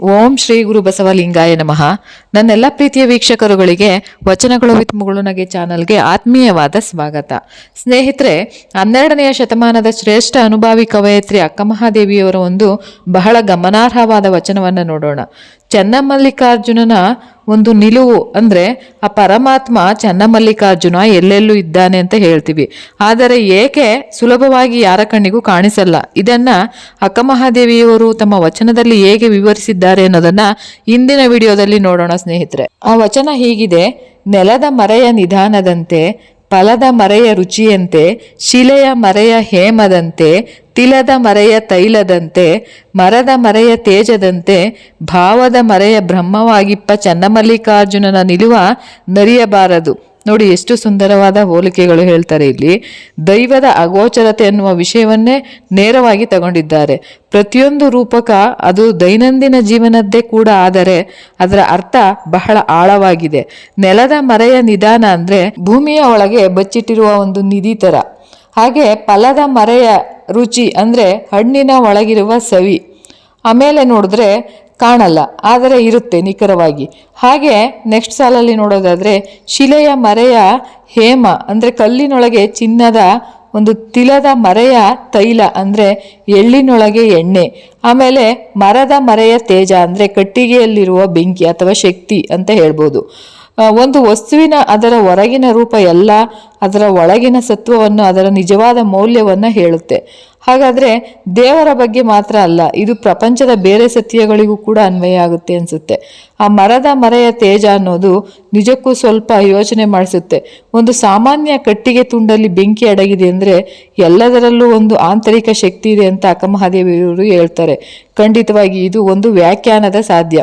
ಓಂ ಶ್ರೀ ಗುರು ಬಸವಲಿಂಗಾಯ ನಮಃ. ನನ್ನೆಲ್ಲ ಪ್ರೀತಿಯ ವೀಕ್ಷಕರುಗಳಿಗೆ, ವಚನಗಳು ವಿತ್ ಮುಗುಳುನಗೆ ಚಾನಲ್ಗೆ ಆತ್ಮೀಯವಾದ ಸ್ವಾಗತ. ಸ್ನೇಹಿತರೆ, ಹನ್ನೆರಡನೆಯ ಶತಮಾನದ ಶ್ರೇಷ್ಠ ಅನುಭಾವಿ ಕವಯತ್ರಿ ಅಕ್ಕಮಹಾದೇವಿಯವರ ಒಂದು ಬಹಳ ಗಮನಾರ್ಹವಾದ ವಚನವನ್ನು ನೋಡೋಣ. ಚನ್ನಮಲ್ಲಿಕಾರ್ಜುನನ ಒಂದು ನಿಲುವು ಅಂದರೆ ಆ ಪರಮಾತ್ಮ ಚನ್ನಮಲ್ಲಿಕಾರ್ಜುನ ಎಲ್ಲೆಲ್ಲೂ ಇದ್ದಾನೆ ಅಂತ ಹೇಳ್ತೀವಿ. ಆದರೆ ಏಕೆ ಸುಲಭವಾಗಿ ಯಾರ ಕಣ್ಣಿಗೂ ಕಾಣಿಸಲ್ಲ? ಇದನ್ನು ಅಕ್ಕಮಹಾದೇವಿಯವರು ತಮ್ಮ ವಚನದಲ್ಲಿ ಹೇಗೆ ವಿವರಿಸಿದ್ದಾರೆ ಅನ್ನೋದನ್ನು ಇಂದಿನ ವಿಡಿಯೋದಲ್ಲಿ ನೋಡೋಣ ಸ್ನೇಹಿತರೆ. ಆ ವಚನ ಹೀಗಿದೆ, ನೆಲದ ಮರೆಯ ನಿಧಾನದಂತೆ, ಫಲದ ಮರೆಯ ರುಚಿಯಂತೆ, ಶಿಲೆಯ ಮರೆಯ ಹೇಮದಂತೆ ತಿಲದ ಮರೆಯ ತೈಲದಂತೆ, ಮರದ ಮರೆಯ ತೇಜದಂತೆ, ಭಾವದ ಮರೆಯ ಬ್ರಹ್ಮವಾಗಿಪ್ಪ ಚನ್ನಮಲ್ಲಿಕಾರ್ಜುನನ ನಿಲುವ ನರಿಯಬಾರದು. ನೋಡಿ ಎಷ್ಟು ಸುಂದರವಾದ ಹೋಲಿಕೆಗಳು ಹೇಳ್ತಾರೆ ಇಲ್ಲಿ. ದೈವದ ಅಗೋಚರತೆ ಎನ್ನುವ ವಿಷಯವನ್ನೇ ನೇರವಾಗಿ ತಗೊಂಡಿದ್ದಾರೆ. ಪ್ರತಿಯೊಂದು ರೂಪಕ ಅದು ದೈನಂದಿನ ಜೀವನದ್ದೇ ಕೂಡ ಆದರೆ ಅದರ ಅರ್ಥ ಬಹಳ ಆಳವಾಗಿದೆ. ನೆಲದ ಮರೆಯ ನಿಧಾನ ಅಂದ್ರೆ ಭೂಮಿಯ ಒಳಗೆ ಬಚ್ಚಿಟ್ಟಿರುವ ಒಂದು ನಿಧಿ ತರ. ಹಾಗೆ ಫಲದ ಮರೆಯ ರುಚಿ ಅಂದರೆ ಹಣ್ಣಿನ ಒಳಗಿರುವ ಸವಿ. ಆಮೇಲೆ ನೋಡಿದ್ರೆ ಕಾಣಲ್ಲ, ಆದರೆ ಇರುತ್ತೆ ನಿಖರವಾಗಿ. ಹಾಗೆ ನೆಕ್ಸ್ಟ್ ಸಾಲಲ್ಲಿ ನೋಡೋದಾದರೆ ಶಿಲೆಯ ಮರೆಯ ಹೇಮ ಅಂದರೆ ಕಲ್ಲಿನೊಳಗೆ ಚಿನ್ನದ ಒಂದು ತಿಲದ ಮರೆಯ ತೈಲ ಅಂದರೆ ಎಳ್ಳಿನೊಳಗೆ ಎಣ್ಣೆ. ಆಮೇಲೆ ಮರದ ಮರೆಯ ತೇಜ ಅಂದರೆ ಕಟ್ಟಿಗೆಯಲ್ಲಿರುವ ಬೆಂಕಿ ಅಥವಾ ಶಕ್ತಿ ಅಂತ ಹೇಳ್ಬೋದು. ಒಂದು ವಸ್ತುವಿನ ಅದರ ಹೊರಗಿನ ರೂಪ ಎಲ್ಲ ಅದರ ಒಳಗಿನ ಸತ್ವವನ್ನು ಅದರ ನಿಜವಾದ ಮೌಲ್ಯವನ್ನು ಹೇಳುತ್ತೆ. ಹಾಗಾದರೆ ದೇವರ ಬಗ್ಗೆ ಮಾತ್ರ ಅಲ್ಲ, ಇದು ಪ್ರಪಂಚದ ಬೇರೆ ಸತ್ಯಗಳಿಗೂ ಕೂಡ ಅನ್ವಯ ಆಗುತ್ತೆ ಅನಿಸುತ್ತೆ. ಆ ಮರದ ಮರೆಯ ತೇಜ ಅನ್ನೋದು ನಿಜಕ್ಕೂ ಸ್ವಲ್ಪ ಯೋಚನೆ ಮಾಡಿಸುತ್ತೆ. ಒಂದು ಸಾಮಾನ್ಯ ಕಟ್ಟಿಗೆ ತುಂಡಲ್ಲಿ ಬೆಂಕಿ ಅಡಗಿದೆ ಅಂದರೆ ಎಲ್ಲದರಲ್ಲೂ ಒಂದು ಆಂತರಿಕ ಶಕ್ತಿ ಇದೆ ಅಂತ ಅಕ್ಕಮಹಾದೇವಿಯವರು ಹೇಳ್ತಾರೆ. ಖಂಡಿತವಾಗಿ ಇದು ಒಂದು ವ್ಯಾಖ್ಯಾನದ ಸಾಧ್ಯ.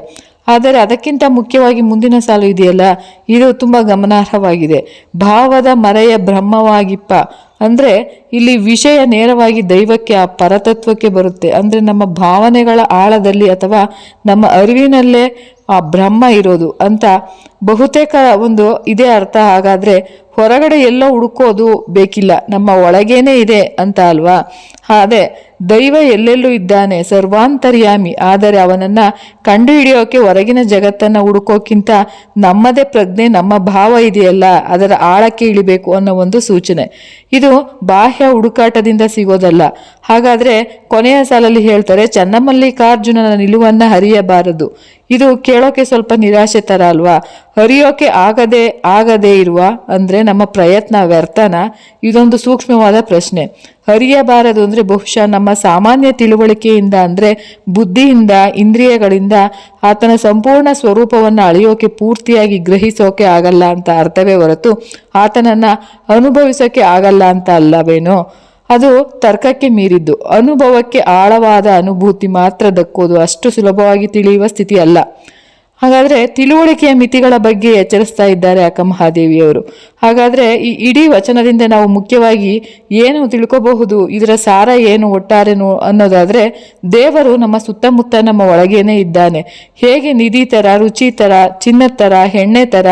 ಆದರೆ ಅದಕ್ಕಿಂತ ಮುಖ್ಯವಾಗಿ ಮುಂದಿನ ಸಾಲು ಇದೆಯಲ್ಲ? ಇದು ತುಂಬ ಗಮನಾರ್ಹವಾಗಿದೆ. ಭಾವದ ಮರೆಯ ಬ್ರಹ್ಮವಾಗಿಪ್ಪ. ಅಂದರೆ ಇಲ್ಲಿ ವಿಷಯ ನೇರವಾಗಿ ದೈವಕ್ಕೆ, ಆ ಪರತತ್ವಕ್ಕೆ ಬರುತ್ತೆ. ಅಂದರೆ ನಮ್ಮ ಭಾವನೆಗಳ ಆಳದಲ್ಲಿ ಅಥವಾ ನಮ್ಮ ಅರಿವಿನಲ್ಲೇ ಆ ಬ್ರಹ್ಮ ಇರೋದು ಅಂತ ಬಹುತೇಕ ಒಂದು ಇದೇ ಅರ್ಥ, ಹಾಗಾದ್ರೆ ಹೊರಗಡೆ ಎಲ್ಲ ಹುಡುಕೋದು ಬೇಕಿಲ್ಲ, ನಮ್ಮ ಒಳಗೇನೆ ಇದೆ ಅಂತ ಅಲ್ವಾ? ಅದೇ ದೈವ ಎಲ್ಲೆಲ್ಲೂ ಇದ್ದಾನೆ, ಸರ್ವಾಂತರ್ಯಾಮಿ, ಆದರೆ ಅವನನ್ನ ಕಂಡುಹಿಡಿಯೋಕೆ ಹೊರಗಿನ ಜಗತ್ತನ್ನ ಹುಡುಕೋಕ್ಕಿಂತ ನಮ್ಮದೇ ಪ್ರಜ್ಞೆ, ನಮ್ಮ ಭಾವ ಇದೆಯಲ್ಲ, ಅದರ ಆಳಕ್ಕೆ ಇಳಿಬೇಕು ಅನ್ನೋ ಒಂದು ಸೂಚನೆ. ಇದು ಬಾಹ್ಯ ಹುಡುಕಾಟದಿಂದ ಸಿಗೋದಲ್ಲ. ಹಾಗಾದ್ರೆ ಕೊನೆಯ ಸಾಲಲ್ಲಿ ಹೇಳ್ತಾರೆ, ಚನ್ನಮಲ್ಲಿಕಾರ್ಜುನನ ನಿಲುವನ್ನ ಹರಿಯಬಾರದು. ಇದು ಕೇಳೋಕೆ ಸ್ವಲ್ಪ ನಿರಾಶೆ ತರ ಅಲ್ವಾ? ಹರಿಯೋಕೆ ಆಗದೆ ಆಗದೆ ಇರುವ, ಅಂದರೆ ನಮ್ಮ ಪ್ರಯತ್ನ, ವ್ಯರ್ಥನ, ಇದೊಂದು ಸೂಕ್ಷ್ಮವಾದ ಪ್ರಶ್ನೆ. ಹರಿಯಬಾರದು ಅಂದರೆ ಬಹುಶಃ ನಮ್ಮ ಸಾಮಾನ್ಯ ತಿಳುವಳಿಕೆಯಿಂದ, ಅಂದರೆ ಬುದ್ಧಿಯಿಂದ, ಇಂದ್ರಿಯಗಳಿಂದ ಆತನ ಸಂಪೂರ್ಣ ಸ್ವರೂಪವನ್ನು ಅಳೆಯೋಕೆ ಪೂರ್ತಿಯಾಗಿ ಗ್ರಹಿಸೋಕೆ ಆಗಲ್ಲ ಅಂತ ಅರ್ಥವೇ ಹೊರತು ಆತನನ್ನು ಅನುಭವಿಸೋಕೆ ಆಗಲ್ಲ ಅಂತ ಅಲ್ಲವೇನೋ? ಅದು ತರ್ಕಕ್ಕೆ ಮೀರಿದ್ದು. ಅನುಭವಕ್ಕೆ ಆಳವಾದ ಅನುಭೂತಿ ಮಾತ್ರ ದಕ್ಕೋದು. ಅಷ್ಟು ಸುಲಭವಾಗಿ ತಿಳಿಯುವ ಸ್ಥಿತಿ ಅಲ್ಲ ಹಾಗಾದ್ರೆ ತಿಳುವಳಿಕೆಯ ಮಿತಿಗಳ ಬಗ್ಗೆ ಎಚ್ಚರಿಸ್ತಾ ಇದ್ದಾರೆ ಅಕ್ಕ ಮಹಾದೇವಿಯವರು. ಹಾಗಾದ್ರೆ ಈ ಇಡೀ ವಚನದಿಂದ ನಾವು ಮುಖ್ಯವಾಗಿ ಏನು ತಿಳ್ಕೋಬಹುದು, ಇದರ ಸಾರ ಏನು ಒಟ್ಟಾರೆನು ಅನ್ನೋದಾದರೆ ದೇವರು ನಮ್ಮ ಸುತ್ತಮುತ್ತ ನಮ್ಮ ಒಳಗೇನೆ ಇದ್ದಾನೆ. ಹೇಗೆ ನಿಧಿ ಥರ ರುಚಿ ಥರ ಚಿನ್ನದ ಥರ ಹೆಣ್ಣೆ ಥರ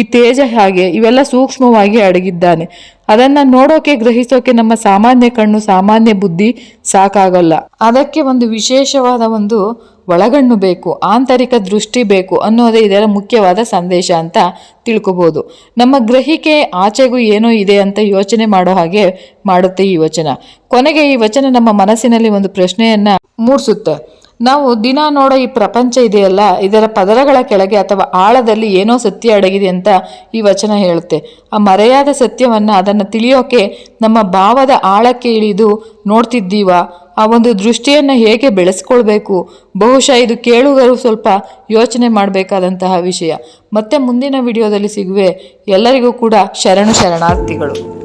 ಈ ತೇಜ ಹಾಗೆ ಇವೆಲ್ಲ ಸೂಕ್ಷ್ಮವಾಗಿ ಅಡಗಿದ್ದಾನೆ. ಅದನ್ನ ನೋಡೋಕೆ, ಗ್ರಹಿಸೋಕೆ ನಮ್ಮ ಸಾಮಾನ್ಯ ಕಣ್ಣು, ಸಾಮಾನ್ಯ ಬುದ್ಧಿ ಸಾಕಾಗಲ್ಲ. ಅದಕ್ಕೆ ಒಂದು ವಿಶೇಷವಾದ ಒಂದು ಒಳಗಣ್ಣು ಬೇಕು, ಆಂತರಿಕ ದೃಷ್ಟಿ ಬೇಕು ಅನ್ನೋದೇ ಇದರ ಮುಖ್ಯವಾದ ಸಂದೇಶ ಅಂತ ತಿಳ್ಕೊಬೋದು. ನಮ್ಮ ಗ್ರಹಿಕೆ ಆಚೆಗೂ ಏನೋ ಇದೆ ಅಂತ ಯೋಚನೆ ಮಾಡೋ ಹಾಗೆ ಮಾಡುತ್ತೆ ಈ ವಚನ. ಕೊನೆಗೆ ಈ ವಚನ ನಮ್ಮ ಮನಸ್ಸಿನಲ್ಲಿ ಒಂದು ಪ್ರಶ್ನೆಯನ್ನ ಮೂಡಿಸುತ್ತೆ. ನಾವು ದಿನ ನೋಡೋ ಈ ಪ್ರಪಂಚ ಇದೆಯಲ್ಲ, ಇದರ ಪದರಗಳ ಕೆಳಗೆ ಅಥವಾ ಆಳದಲ್ಲಿ ಏನೋ ಸತ್ಯ ಅಡಗಿದೆ ಅಂತ ಈ ವಚನ ಹೇಳುತ್ತೆ. ಆ ಮರೆಯಾದ ಸತ್ಯವನ್ನು ಅದನ್ನು ತಿಳಿಯೋಕೆ ನಮ್ಮ ಭಾವದ ಆಳಕ್ಕೆ ಇಳಿದು ನೋಡ್ತಿದ್ದೀವ? ಆ ಒಂದು ದೃಷ್ಟಿಯನ್ನು ಹೇಗೆ ಬೆಳೆಸ್ಕೊಳ್ಬೇಕು? ಬಹುಶಃ ಇದು ಕೇಳುಗರು ಸ್ವಲ್ಪ ಯೋಚನೆ ಮಾಡಬೇಕಾದಂತಹ ವಿಷಯ. ಮತ್ತೆ ಮುಂದಿನ ವಿಡಿಯೋದಲ್ಲಿ ಸಿಗುವೆ. ಎಲ್ಲರಿಗೂ ಕೂಡ ಶರಣು ಶರಣಾರ್ಥಿಗಳು.